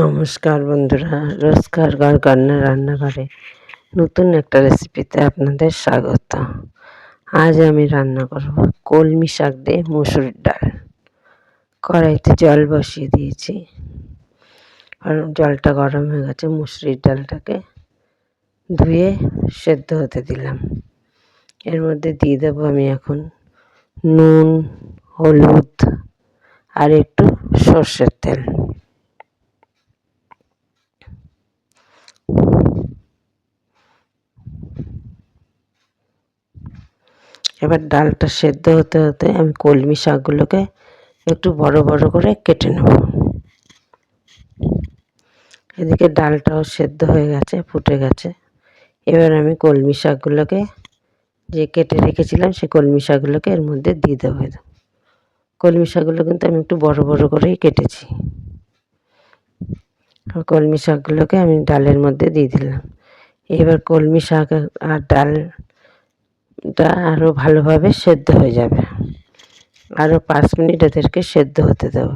নমস্কার বন্ধুরা, রোজকার ঘর রান্না রান্নাঘরে নতুন একটা রেসিপিতে আপনাদের স্বাগত। আজ আমি রান্না করব কলমি শাক দিয়ে মুসুরির ডাল। কড়াইতে জল বসিয়ে দিয়েছি। জলটা গরম হয়ে গেছে, মুসুরির ডালটাকে ধুয়ে সেদ্ধ হতে দিলাম। এর মধ্যে দিয়ে দেবো আমি এখন নুন, হলুদ আর একটু সর্ষের তেল। এবার ডালটা সেদ্ধ হতে হতে আমি কলমি শাকগুলোকে একটু বড় বড় করে কেটে নেব। এদিকে ডালটাও সেদ্ধ হয়ে গেছে, ফুটে গেছে। এবার আমি কলমি শাকগুলোকে যে কেটে রেখেছিলাম, সেই কলমি শাকগুলোকে এর মধ্যে দিয়ে দেবো। কলমি শাকগুলো কিন্তু আমি একটু বড় বড় করেই কেটেছি। কলমি শাকগুলোকে আমি ডালের মধ্যে দিয়ে দিলাম। এবার কলমি শাক আর ডাল টা আরও ভালোভাবে সেদ্ধ হয়ে যাবে। আরও পাঁচ মিনিট এদেরকে সেদ্ধ হতে দেব।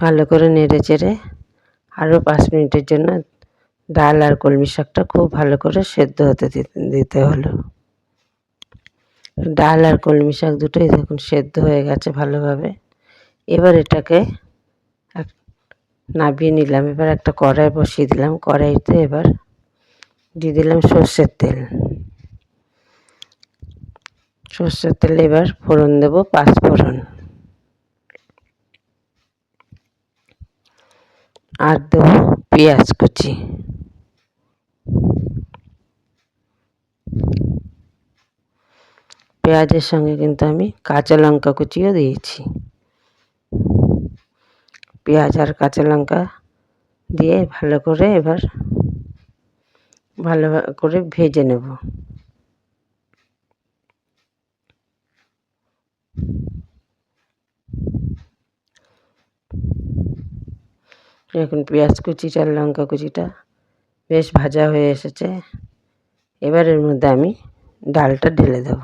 ভালো করে নেড়ে চেড়ে আরও পাঁচ মিনিটের জন্য ডাল আর কলমি শাকটা খুব ভালো করে সেদ্ধ হতে দিতে হলো। ডাল আর কলমি শাক দুটোই দেখুন সেদ্ধ হয়ে গেছে ভালোভাবে। এবার এটাকে নাবিয়ে নিলাম। এবার একটা কড়াই বসিয়ে দিলাম। কড়াইতে এবার দিয়ে দিলাম সর্ষের তেল। সর্ষের তেলে এবার ফোড়ন দেব পাঁচ ফোড়ন। আর দেবো পেঁয়াজ কুচি। পেঁয়াজের সঙ্গে কিন্তু আমি কাঁচা লঙ্কা কুচিও দিয়েছি। পেঁয়াজ আর কাঁচা লঙ্কা দিয়ে ভালো করে এবার ভালো করে ভেজে নেব। এখন পেঁয়াজ কুচিটা, লঙ্কা কুচিটা বেশ ভাজা হয়ে এসেছে। এবার এর মধ্যে আমি ডালটা ঢেলে দেব।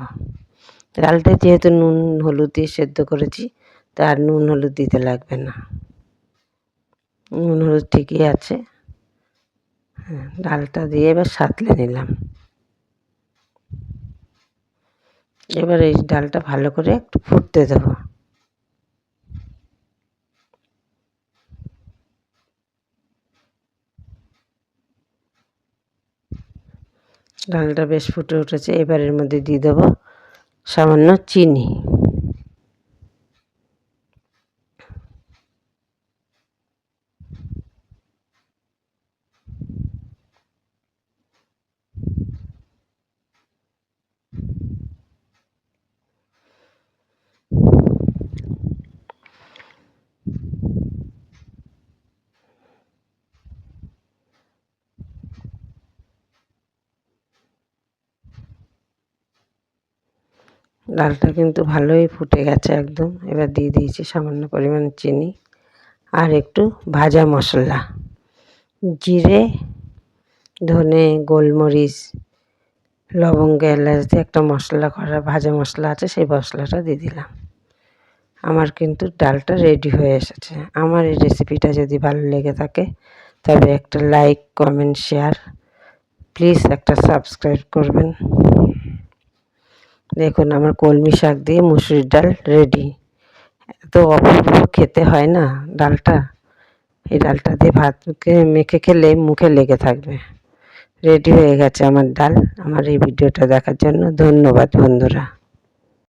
ডালটা যেহেতু নুন, হলুদ দিয়ে সেদ্ধ করেছি, তার নুন, হলুদ দিতে লাগবে না। নুন, হলুদ ঠিকই আছে। ডালটা দিয়ে এবার সাঁতলে নিলাম। এবার এই ডালটা ভালো করে একটু ফুটতে দেবো। ডালটা বেশ ফুটে উঠেছে, এবার এর মধ্যে দিয়ে দেবো সামান্য চিনি। ডালটা কিন্তু ভালোই ফুটে গেছে একদম। এবার দিয়ে দিয়েছি সামান্য পরিমাণ চিনি আর একটু ভাজা মশলা। জিরে, ধনে, গোলমরিচ, লবঙ্গ, এলাচ দিয়ে একটা মশলা করা, ভাজা মশলা আছে সেই মশলাটা দিয়ে দিলাম। আমার কিন্তু ডালটা রেডি হয়ে এসেছে। আমার এই রেসিপিটা যদি ভালো লেগে থাকে, তবে একটা লাইক কমেন্ট শেয়ার প্লিজ একটা সাবস্ক্রাইব করবেন। দেখুন, আমার কলমি শাক দিয়ে মুসুরির ডাল রেডি এত অপূর্ব খেতে হয় না ডালটা? এই ডালটা দিয়ে ভাতকে মেখে খেলে মুখে লেগে থাকবে। রেডি হয়ে গেছে আমার ডাল। আমার এই ভিডিওটা দেখার জন্য ধন্যবাদ বন্ধুরা।